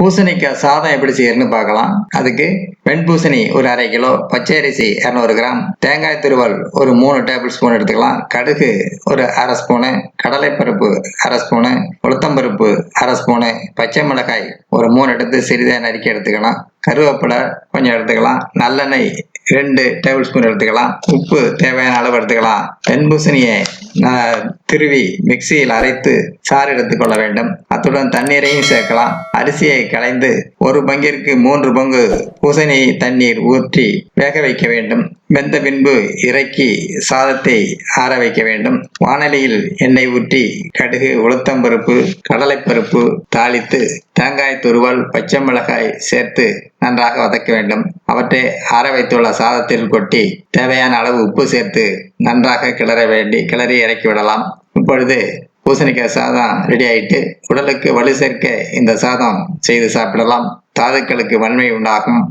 பூசணிக்காய் சாதம் எப்படி செய்யறதுன்னு பார்க்கலாம். அதுக்கு வெண்பூசணி ஒரு அரை கிலோ பச்சை அரிசி இரநூறு கிராம் தேங்காய் துருவல் ஒரு மூணு டேபிள் ஸ்பூன் எடுத்துக்கலாம். கடுகு ஒரு அரை ஸ்பூனு கடலைப்பருப்பு அரை ஸ்பூனு உளுத்தம்பருப்பு அரை ஸ்பூனு பச்சை மிளகாய் ஒரு மூணு எடுத்து சிறிதாக நறுக்கி எடுத்துக்கலாம். கருவேப்பிலை கொஞ்சம் எடுத்துக்கலாம். நல்லெண்ணெய் ரெண்டு டேபிள் ஸ்பூன் எடுத்துக்கலாம். உப்பு தேவையான அளவு எடுத்துக்கலாம். தென்பூசணியை திருவி மிக்சியில் அரைத்து சாறு எடுத்துக்கொள்ள வேண்டும். அத்துடன் தண்ணீரையும் சேர்க்கலாம். அரிசியை களைந்து ஒரு பங்கிற்கு மூன்று பங்கு பூசணி தண்ணீர் ஊற்றி வேக வைக்க வேண்டும். வெந்த பின்பு இறக்கி சாதத்தை ஆற வைக்க வேண்டும். வானலியில் எண்ணெய் ஊற்றி கடுகு உளுத்தம்பருப்பு கடலைப்பருப்பு தாளித்து தேங்காய் துருவல் பச்சை மிளகாய் சேர்த்து நன்றாக வதக்க வேண்டும். அவற்றை ஆற வைத்துள்ள சாதத்தில் கொட்டி தேவையான அளவு உப்பு சேர்த்து நன்றாக கிளற வேண்டி கிளறி இறக்கி விடலாம். இப்பொழுது பூசணிக்காய் சாதம் ரெடி ஆயிட்டு உடலுக்கு வலு சேர்க்க இந்த சாதம் செய்து சாப்பிடலாம். தாதுக்களுக்கு வன்மை உண்டாகும்.